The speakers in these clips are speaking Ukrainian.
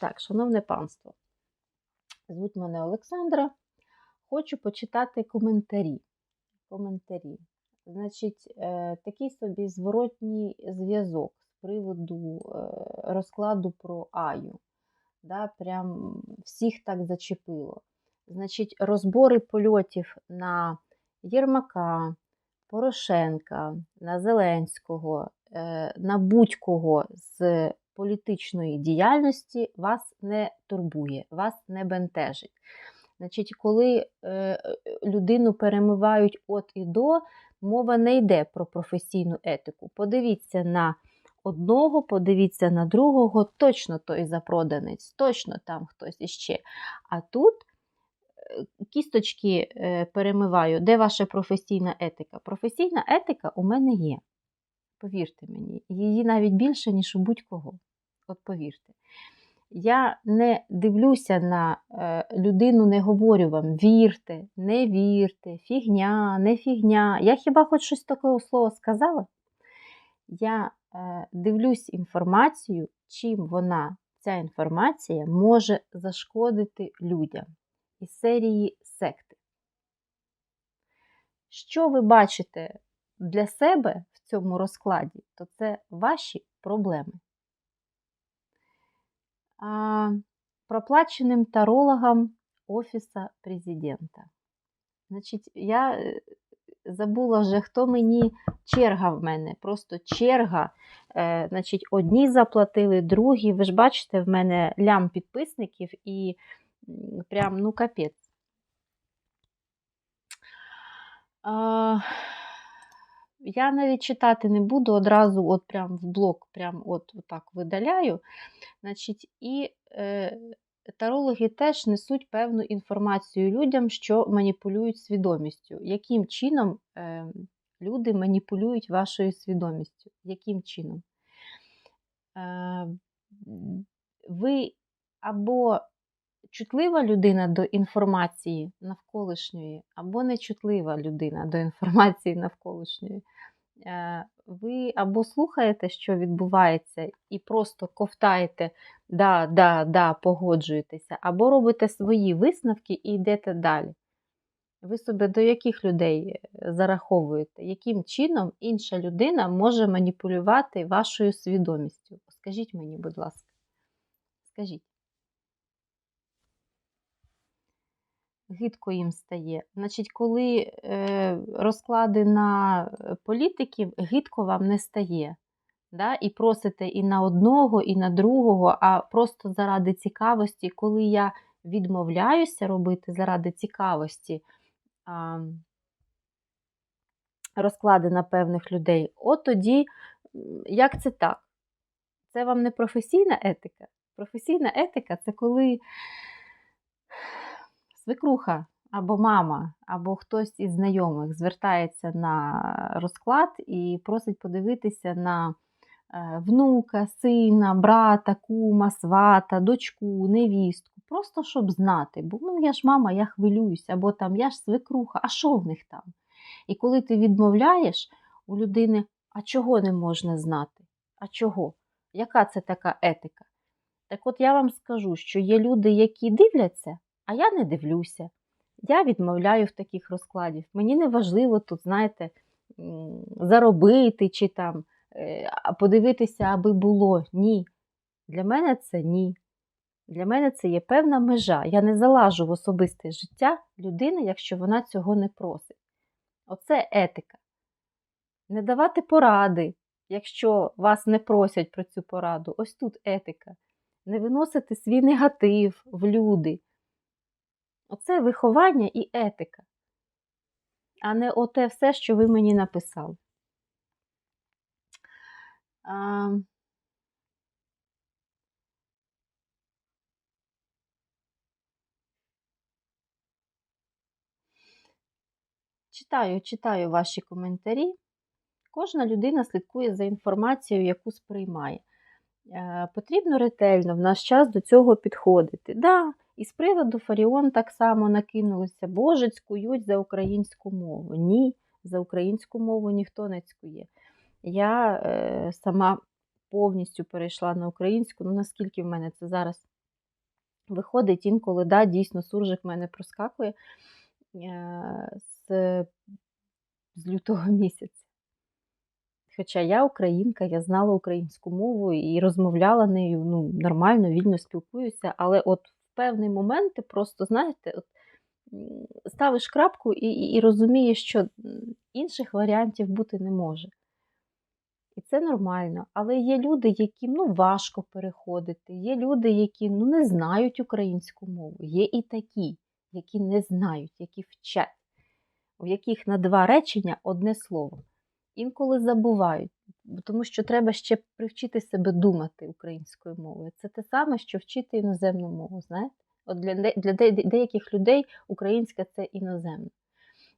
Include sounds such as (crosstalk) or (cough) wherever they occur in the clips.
Так, шановне панство, звуть мене Олександра. Хочу почитати коментарі. коментарі. Значить, е, такий собі зворотній зв'язок з приводу е, розкладу про Аю. Да, Прям всіх так зачепило. Значить, розбори польотів на Єрмака, Порошенка, на Зеленського, е, на будь-кого з політичної діяльності вас не турбує, вас не бентежить. Значить, коли е, людину перемивають от і до, мова не йде про професійну етику. Подивіться на одного, подивіться на другого, точно той запроданець, точно там хтось іще. А тут е, кісточки е, перемиваю, де ваша професійна етика? Професійна етика у мене є. Повірте мені, її навіть більше, ніж у будь-кого. От повірте. Я не дивлюся на е, людину, не говорю вам вірте, не вірте, фігня, не фігня. Я хіба хоч щось такого слова сказала? Я е, дивлюсь інформацію, чим вона, ця інформація, може зашкодити людям із серії секти. Що ви бачите для себе цьому розкладі, то це ваші проблеми а, проплаченим тарологам Офіса президента. Значить, я е, забула вже, хто мені черга в мене. Просто черга. Е, значить, Одні заплатили, другі. Ви ж бачите, в мене лям підписників і прям, ну, капець. А, я навіть читати не буду, одразу от прям в блок прям от, так видаляю. Значить, І е, тарологи теж несуть певну інформацію людям, що маніпулюють свідомістю. Яким чином е, люди маніпулюють вашою свідомістю? Яким чином? Е, Ви або чутлива людина до інформації навколишньої, або нечутлива людина до інформації навколишньої. Е, ви або слухаєте, що відбувається, і просто ковтаєте, да, да, да, погоджуєтеся, або робите свої висновки і йдете далі. Ви собі до яких людей е, зараховуєте, яким чином інша людина може маніпулювати вашою свідомістю? Скажіть мені, будь ласка, скажіть. Гидко їм стає. Значить, коли е, розклади на е, політиків, гидко вам не стає. Да? І просите і на одного, і на другого, а просто заради цікавості, коли я відмовляюся робити заради цікавості а, розклади на певних людей, от тоді, як це так? Це вам не професійна етика? Професійна етика це коли свекруха або мама, або хтось із знайомих звертається на розклад і просить подивитися на е, внука, сина, брата, кума, свата, дочку, невістку. Просто щоб знати, бо ну, я ж мама, я хвилююся, або там я ж свекруха, а що в них там? І коли ти відмовляєш у людини, а чого не можна знати? А чого? Яка це така етика? Так от я вам скажу, що є люди, які дивляться, а я не дивлюся. Я відмовляю в таких розкладів. Мені не важливо тут, знаєте, заробити чи там е, подивитися, аби було. Ні. Для мене це ні. Для мене це є певна межа. Я не залажу в особисте життя людини, якщо вона цього не просить. Оце етика. Не давати поради, якщо вас не просять про цю пораду. Ось тут етика. Не виносити свій негатив в люди. Оце виховання і етика, а не оте все, що ви мені написали. А... Читаю, читаю ваші коментарі. Кожна людина слідкує за інформацією, яку сприймає. Е, потрібно ретельно в наш час до цього підходити. Да, і з приводу Фаріон так само накинулися, боже, цькують за українську мову. Ні, за українську мову ніхто не цькує. Я е, сама повністю перейшла на українську, ну наскільки в мене це зараз Виходить інколи, да, дійсно, суржик в мене проскакує е, з, з лютого (laughs) місяця. Хоча я українка, я знала українську мову і розмовляла нею ну, нормально, вільно спілкуюся, але от в певний момент ти просто, знаєте, от, ставиш крапку і, і, і розумієш, що інших варіантів бути не може. І це нормально. Але є люди, яким ну, важко переходити, є люди, які ну, не знають українську мову. Є і такі, які не знають, які вчать, в яких на два речення одне слово. Інколи забувають, тому що треба ще привчити себе думати українською мовою. Це те саме, що вчити іноземну мову. знаєте? От Для для деяких людей українська це іноземна.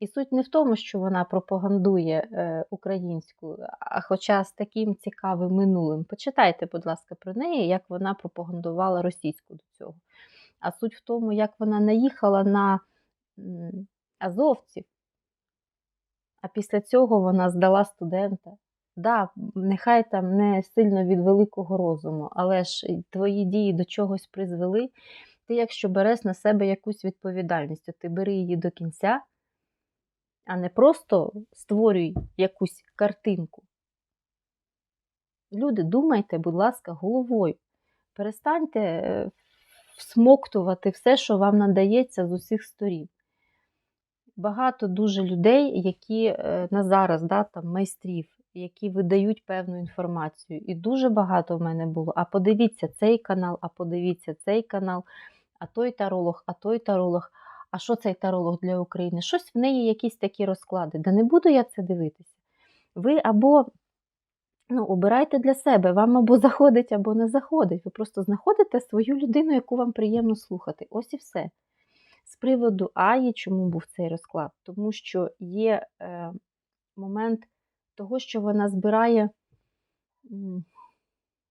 І суть не в тому, що вона пропагандує е, українську, а хоча з таким цікавим минулим. Почитайте, будь ласка, про неї, як вона пропагандувала російську до цього. А суть в тому, як вона наїхала на азовців, а після цього вона здала студента. Да, нехай там не сильно від великого розуму, але ж твої дії до чогось призвели. Ти, якщо береш на себе якусь відповідальність, то ти бери її до кінця а не просто створюй якусь картинку. Люди, думайте, будь ласка, головою. Перестаньте е, всмоктувати все, що вам надається з усіх сторін. Багато дуже людей, які е, на зараз, да, там, майстрів, які видають певну інформацію. І дуже багато в мене було. А подивіться цей канал, а подивіться цей канал, а той таролог, а той таролог а що цей таролог для України? Щось в неї якісь такі розклади. Да не буду я це дивитися. Ви або ну, обирайте для себе, вам або заходить, або не заходить. Ви просто знаходите свою людину, яку вам приємно слухати. Ось і все. З приводу Аї, чому був цей розклад? Тому що є е, момент того, що вона збирає,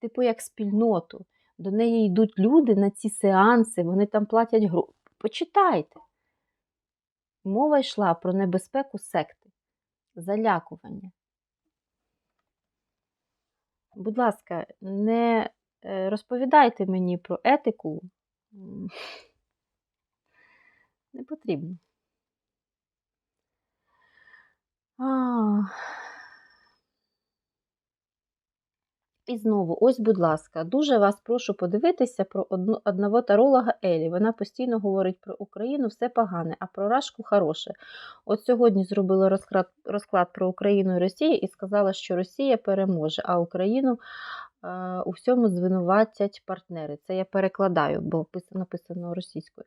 типу, як спільноту. До неї йдуть люди на ці сеанси, вони там платять гроші. Почитайте. Мова йшла про небезпеку секти, залякування. Будь ласка, не е, розповідайте мені про етику. Не потрібно. А... І знову, ось, будь ласка, дуже вас прошу подивитися про одну, одного таролога Елі. Вона постійно говорить про Україну все погане, а про Рашку хороше. От сьогодні зробила розклад, розклад про Україну і Росію і сказала, що Росія переможе, а Україну у всьому звинуватять партнери. Це я перекладаю, бо написано російською.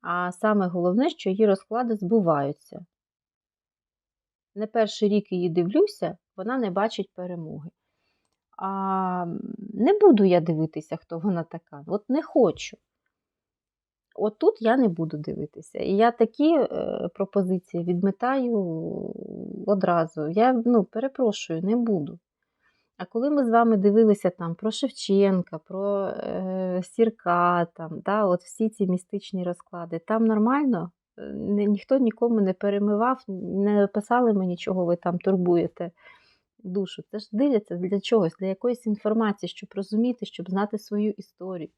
А саме головне, що її розклади збуваються. Не перший рік її дивлюся, вона не бачить перемоги. А не буду я дивитися, хто вона така. От не хочу. От тут я не буду дивитися. І я такі е, пропозиції відмітаю одразу. Я ну, перепрошую, не буду. А коли ми з вами дивилися там про Шевченка, про е, Сірка, там, да, от всі ці містичні розклади, там нормально, е, ніхто нікому не перемивав, не писали мені, чого ви там турбуєте душу. Це ж дивляться для чогось, для якоїсь інформації, щоб розуміти, щоб знати свою історію.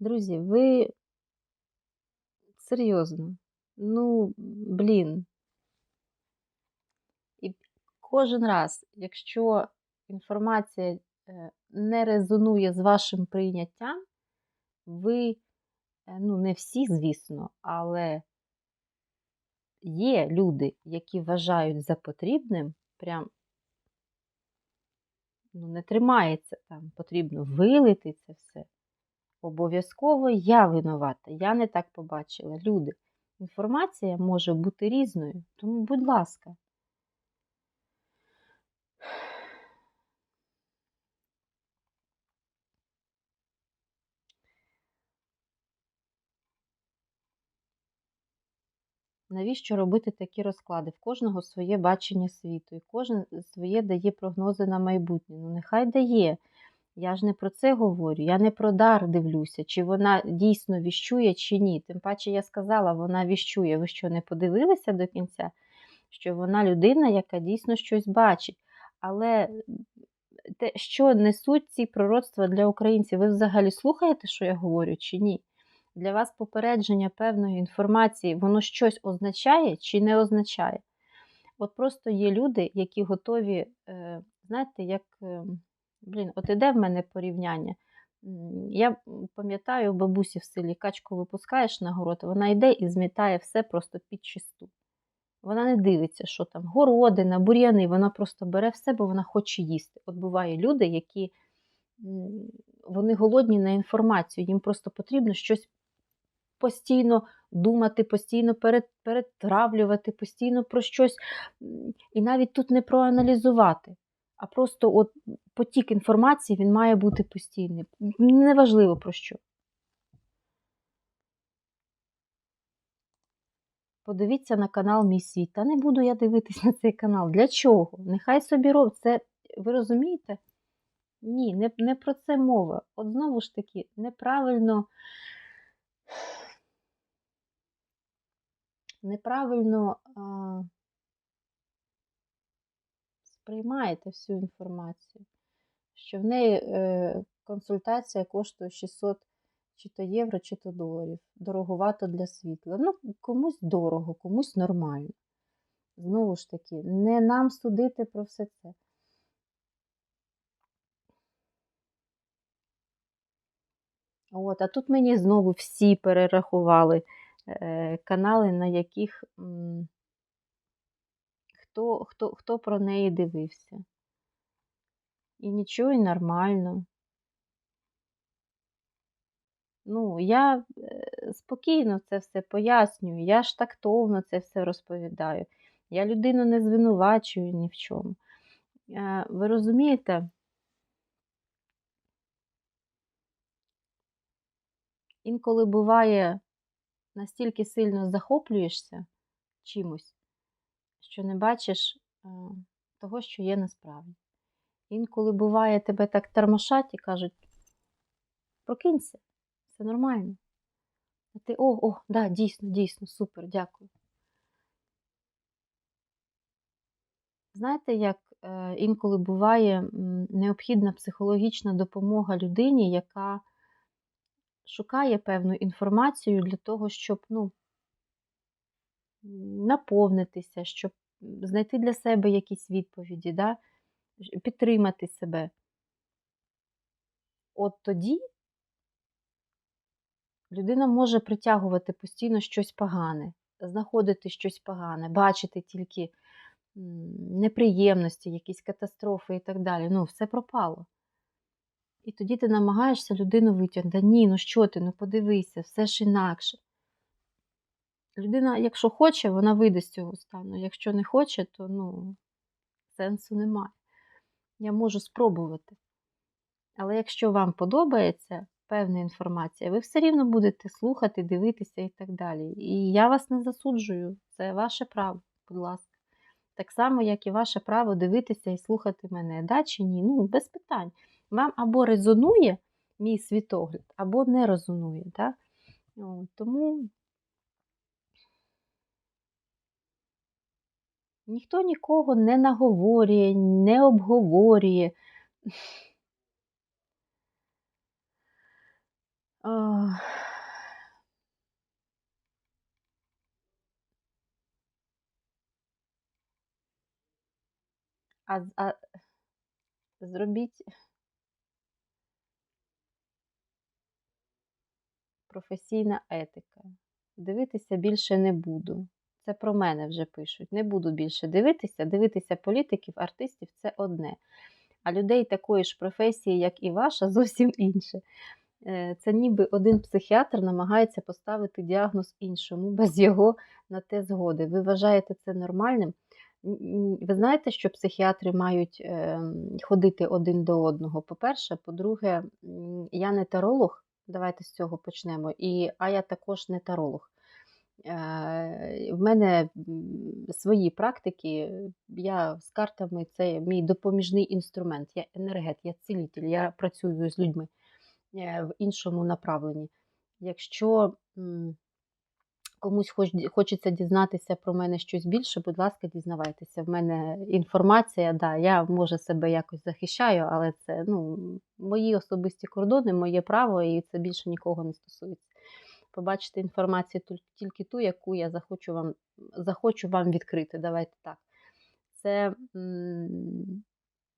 Друзі, ви серйозно, ну, блін. Кожен раз, якщо інформація е, не резонує з вашим прийняттям, ви, е, ну, не всі, звісно, але є люди, які вважають за потрібним, прям ну, не тримається там, потрібно вилити це все. Обов'язково я винувата, я не так побачила. Люди, інформація може бути різною, тому, будь ласка. Навіщо робити такі розклади? В кожного своє бачення світу, і кожен своє дає прогнози на майбутнє. Ну, нехай дає. Я ж не про це говорю, я не про дар дивлюся, чи вона дійсно віщує, чи ні. Тим паче я сказала, вона віщує. Ви що, не подивилися до кінця? Що вона людина, яка дійсно щось бачить. Але те, що несуть ці пророцтва для українців. Ви взагалі слухаєте, що я говорю, чи ні? Для вас попередження певної інформації, воно щось означає чи не означає? От просто є люди, які готові, е, знаєте, як, е, блін, от іде в мене порівняння. Я пам'ятаю, бабусі в селі качку випускаєш на город, вона йде і змітає все просто під чисту. Вона не дивиться, що там городина, бур'яни, вона просто бере все, бо вона хоче їсти. От буває люди, які вони голодні на інформацію, їм просто потрібно щось постійно думати, постійно перетравлювати, постійно про щось. І навіть тут не проаналізувати, а просто от потік інформації він має бути постійний. Неважливо про що. Подивіться на канал Мій світ. Та не буду я дивитись на цей канал. Для чого? Нехай собі робить. Це, ви розумієте? Ні, не, не про це мова. От знову ж таки, неправильно. Неправильно а, сприймаєте всю інформацію, що в неї е, консультація коштує 600 чи то євро, чи то доларів. Дороговато для світла. Ну, комусь дорого, комусь нормально. Знову ж таки, не нам судити про все це. От, А тут мені знову всі перерахували канали, на яких хто, хто, хто про неї дивився. І нічого, і нормально. Ну, я е, спокійно це все пояснюю, я ж тактовно це все розповідаю. Я людину не звинувачую ні в чому. Е, ви розумієте? Інколи буває, настільки сильно захоплюєшся чимось, що не бачиш е, того, що є насправді. Інколи буває, тебе так тормошать і кажуть, прокинься. Це нормально. А ти о, о, да, дійсно, дійсно, супер, дякую. Знаєте, як е, інколи буває необхідна психологічна допомога людині, яка шукає певну інформацію для того, щоб ну, наповнитися, щоб знайти для себе якісь відповіді, да? підтримати себе. От тоді Людина може притягувати постійно щось погане, знаходити щось погане, бачити тільки неприємності, якісь катастрофи і так далі. Ну, все пропало. І тоді ти намагаєшся людину витягнути. Ні, ну що ти, ну подивися, все ж інакше. Людина, якщо хоче, вона вийде з цього стану. Якщо не хоче, то ну, сенсу немає. Я можу спробувати. Але якщо вам подобається, певна інформація, ви все рівно будете слухати, дивитися і так далі. І я вас не засуджую, це ваше право, будь ласка. Так само, як і ваше право дивитися і слухати мене, да чи ні? Ну, без питань. Вам або резонує мій світогляд, або не резонує. Да? Тому ніхто нікого не наговорює, не обговорює. А, а зробіть професійна етика. Дивитися більше не буду. Це про мене вже пишуть. Не буду більше дивитися. Дивитися політиків, артистів це одне. А людей такої ж професії, як і ваша, (laughs) зовсім інше. Е, це ніби один психіатр намагається поставити діагноз іншому без його на те згоди. Ви вважаєте це нормальним? Ви знаєте, що психіатри мають ем, ходити один до одного. По-перше, по-друге, я не таролог, давайте з цього почнемо. І, А я також не таролог. Е, в мене свої практики, я з картами це мій допоміжний інструмент. Я енергет, я цілітель, я працюю з людьми. Е, в іншому направленні. Якщо комусь хоч, хочеться дізнатися про мене щось більше, будь ласка, дізнавайтеся. В мене інформація, да, я може себе якось захищаю, але це ну, мої особисті кордони, моє право, і це більше нікого не стосується. Побачите інформацію тільки ту, яку я захочу вам захочу вам відкрити. Давайте так. Це м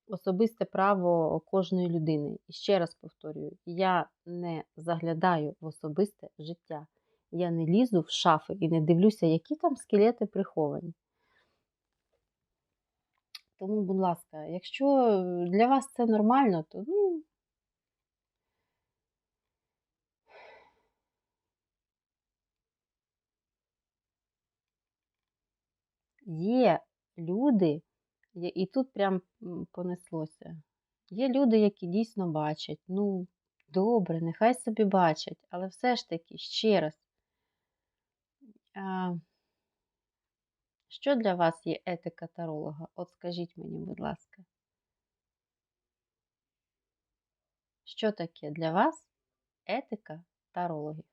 особисте право кожної людини. І ще раз повторюю: я не заглядаю в особисте життя. Я не лізу в шафи і не дивлюся, які там скелети приховані. Тому, будь ласка, якщо для вас це нормально, то ну. Є люди, і тут прям понеслося. Є люди, які дійсно бачать. Ну, добре, нехай собі бачать, але все ж таки, ще раз, Що для вас є етика таролога? От скажіть мені, будь ласка. Що таке для вас етика тарологів?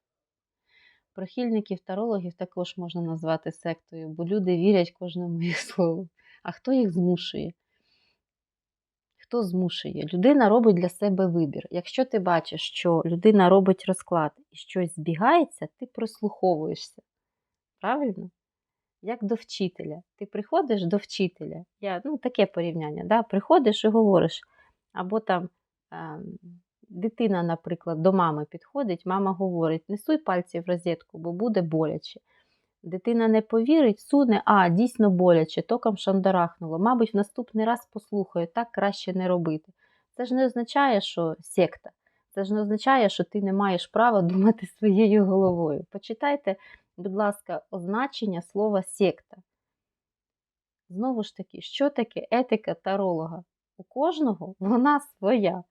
Прихильників тарологів також можна назвати сектою, бо люди вірять кожному (laughs) їх слову. А хто їх змушує? Хто змушує? Людина робить для себе вибір. Якщо ти бачиш, що людина робить розклад і щось збігається, ти прислуховуєшся. Правильно? Як до вчителя. Ти приходиш до вчителя. Я, ну, Таке порівняння. да? Приходиш і говориш, або там е, дитина, наприклад, до мами підходить, мама говорить: не суй пальці в розетку, бо буде боляче. Дитина не повірить, суне, а, дійсно боляче, током шандарахнуло. Мабуть, в наступний раз послухаю, так краще не робити. Це ж не означає, що секта. Це ж не означає, що ти не маєш права думати своєю головою. Почитайте будь ласка, означення слова секта. Знову ж таки, що таке етика таролога? У кожного вона своя.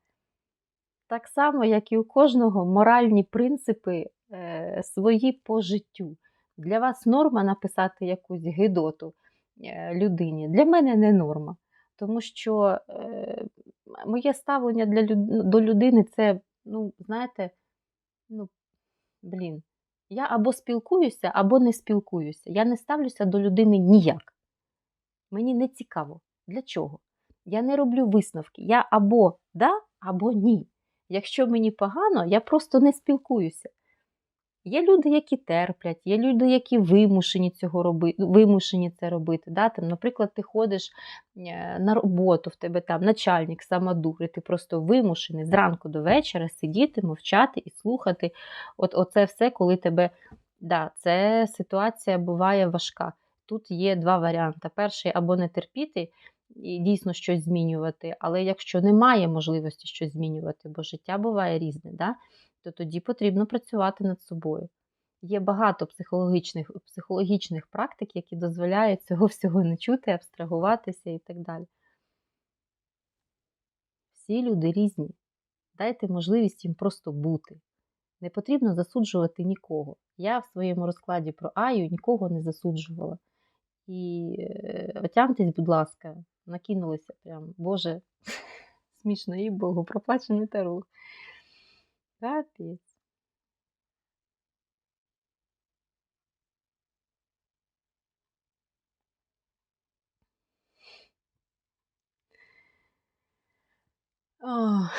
Так само, як і у кожного моральні принципи е, свої по життю. Для вас норма написати якусь гидоту е, людині. Для мене не норма. Тому що е, моє ставлення для до людини це, ну, знаєте, ну, блін, я або спілкуюся, або не спілкуюся. Я не ставлюся до людини ніяк. Мені не цікаво. Для чого? Я не роблю висновки. Я або да, або ні. Якщо мені погано, я просто не спілкуюся. Є люди, які терплять, є люди, які вимушені цього робити, вимушені це робити. Да? Там, Наприклад, ти ходиш е, на роботу, в тебе там начальник, самодур, і ти просто вимушений зранку до вечора сидіти, мовчати і слухати. От Оце все, коли тебе. Да, Це ситуація буває важка. Тут є два варіанти. Перший або не терпіти і дійсно щось змінювати, але якщо немає можливості щось змінювати, бо життя буває різне. Да? То тоді потрібно працювати над собою. Є багато психологічних психологічних практик, які дозволяють цього всього не чути, абстрагуватися і так далі. Всі люди різні. Дайте можливість їм просто бути. Не потрібно засуджувати нікого. Я в своєму розкладі про Аю нікого не засуджувала. І е, отямтесь, будь ласка, накинулися прям, Боже, (laughs) смішно їй Богу, проплачений тару. Капець. Ох.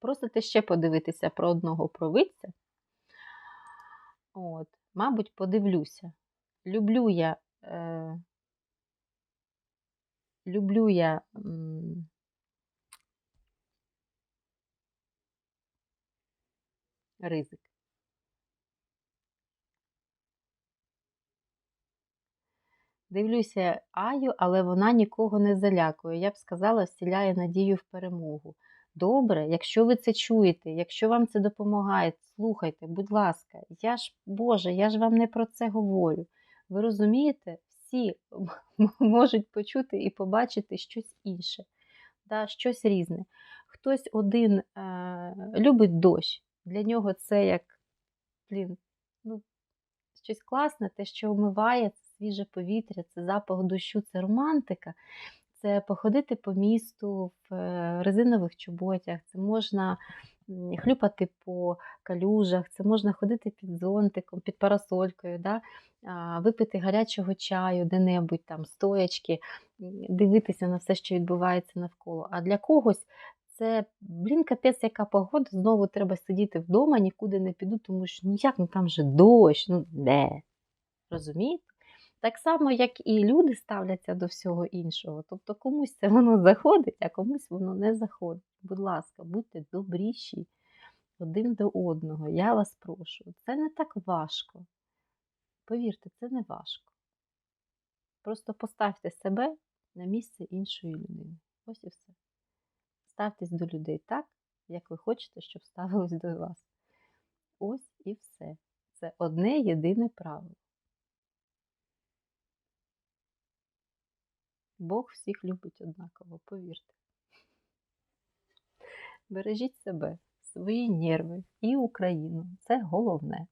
Просите ще подивитися про одного провидця. От, Мабуть, подивлюся. Люблю я, е, люблю я м, ризик. Дивлюся Аю, але вона нікого не залякує. Я б сказала, вселяє надію в перемогу. Добре, якщо ви це чуєте, якщо вам це допомагає, слухайте, будь ласка, я ж, Боже, я ж вам не про це говорю. Ви розумієте, всі (laughs) можуть почути і побачити щось інше, да, щось різне. Хтось один е, любить дощ, для нього це як блін, ну, щось класне, те, що вмиває, це свіже повітря, це запах дощу, це романтика. Це походити по місту в е, резинових чоботях, це можна хлюпати по калюжах, це можна ходити під зонтиком, під парасолькою, да? випити гарячого чаю де-небудь там, стоячки, дивитися на все, що відбувається навколо. А для когось це, блін, капець, яка погода, знову треба сидіти вдома, нікуди не піду, тому що ну як, ну там же дощ, ну де? Розумієте? Так само, як і люди ставляться до всього іншого. Тобто комусь це воно заходить, а комусь воно не заходить. Будь ласка, будьте добріші один до одного. Я вас прошу. Це не так важко. Повірте, це не важко. Просто поставте себе на місце іншої людини. Ось і все. Ставтесь до людей так, як ви хочете, щоб ставились до вас. Ось і все. Це одне єдине правило. Бог всіх любить однаково, повірте. Бережіть себе, свої нерви і Україну. Це головне.